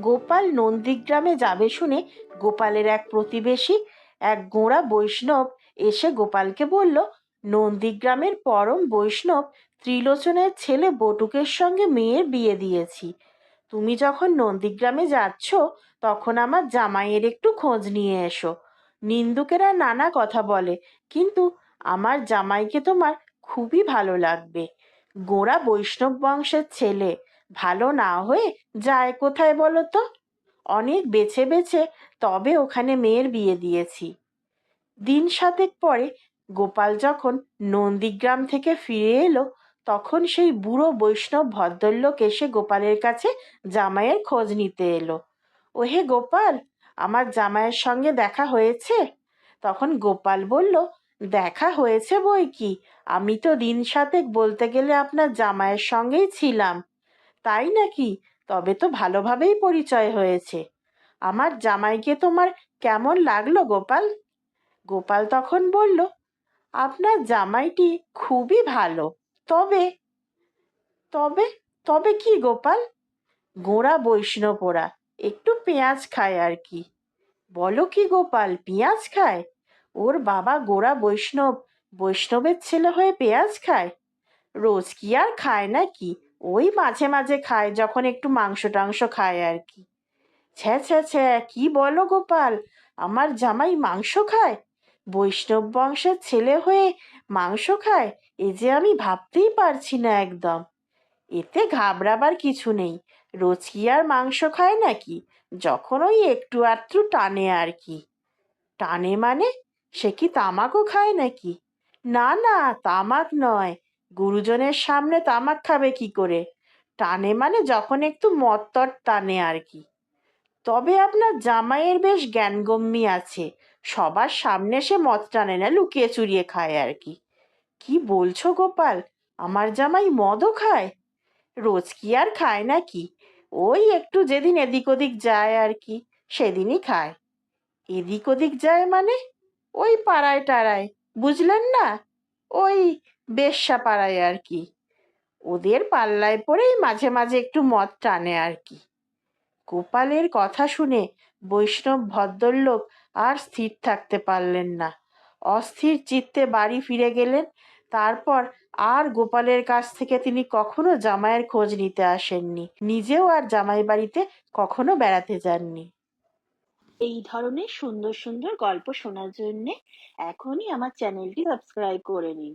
গোপাল নন্দীগ্রামে যাবে শুনে গোপালের এক প্রতিবেশী, এক গোঁড়া বৈষ্ণব এসে গোপালকে বলল, নন্দীগ্রামের পরম বৈষ্ণব ত্রিলোচনের ছেলে বটুকের সঙ্গে মেয়ের বিয়ে দিয়েছি। তুমি যখন নন্দীগ্রামে যাচ্ছ, তখন আমার জামাইয়ের একটু খোঁজ নিয়ে এসো। নিন্দুকেরা নানা কথা বলে, কিন্তু আমার জামাইকে তোমার খুবই ভালো লাগবে। গোঁড়া বৈষ্ণব বংশের ছেলে ভালো না হয়ে যায় কোথায় বলো তো? অনেক বেছে বেছে তবে ওখানে মেয়ের বিয়ে দিয়েছি। দিন সাতেক পরে গোপাল যখন নন্দীগ্রাম থেকে ফিরে এলো, তখন সেই বুড়ো বৈষ্ণব ভদ্রলোক এসে গোপালের কাছে জামাইয়ের খোঁজ নিতে এলো। ওহে গোপাল, আমার জামাইয়ের সঙ্গে দেখা হয়েছে? তখন গোপাল বলল, দেখা হয়েছে বই কি? আমি তো দিন সাতেক বলতে গেলে আপনার জামাইয়ের সঙ্গেই ছিলাম। তাই নাকি? তবে তো ভালোভাবেই পরিচয় হয়েছে। আমার জামাইকে তোমার কেমন লাগল গোপাল? গোপাল তখন বলল, আপনার জামাইটি খুবই ভালো। তবে তবে তবে কি গোপাল? গোঁড়া বৈষ্ণব ওরা একটু পেঁয়াজ খায় আর কি। বলো কি গোপাল, পেঁয়াজ খায়? ওর বাবা গোড়া বৈষ্ণব, বৈষ্ণবের ছেলে হয়ে পেঁয়াজ খায়? রোজ কি আর খায় নাকি? ওই মাঝে মাঝে খায় যখন একটু মাংস টাংস খায় আর কি। ছ্যা ছ্যা ছ্যা, কি বলো গোপাল, আমার জামাই মাংস খায়? বৈষ্ণব বংশের ছেলে হয়ে মাংস খায়? এ যে আমি ভাবতেই পারছি না একদম। এতে ঘাবড়াবার কিছু নেই। রোজ কি আর মাংস খায় নাকি? যখন ওই একটু আধটু টানে আর কি। টানে মানে? সে কি তামাকও খায় নাকি? না না, তামাক নয়। গুরুজনের সামনে তামাক খাবে কি করে? টানে মানে যখন একটু মত্তর টানে আর কি। তবে আপনার জামাইয়ের বেশ জ্ঞানগম্যি আছে। সবার সামনে সে মদ টানে না, লুকিয়ে চুরিয়ে খায় আর কি। কি বলছো গোপাল? আমার জামাই মদও খায়? রোজ কি আর খায় নাকি? ওই একটু যেদিন এদিক ওদিক যায় আর কি, সেদিনই খায়। এদিক ওদিক যায় মানে? ওই পাড়ায় টাড়ায়, বুঝলেন না? ওই বেশ্যা পাড়ায় আর কি ওদের পাল্লায় পড়েই মাঝে মাঝে একটু মদ টানে আর কি গোপালের কথা শুনে বৈষ্ণব ভদ্রলোক আর স্থির থাকতে পারলেন না। অস্থির চিত্তে বাড়ি ফিরে গেলেন, তারপর আর গোপালের কাছ থেকে তিনি কখনো জামাইয়ের খোঁজ নিতে আসেননি। নিজেও আর জামাই বাড়িতে কখনো বেড়াতে যাননি। এই ধরনের সুন্দর সুন্দর গল্প শোনার জন্য এখনই আমার চ্যানেলটি সাবস্ক্রাইব করে নিন।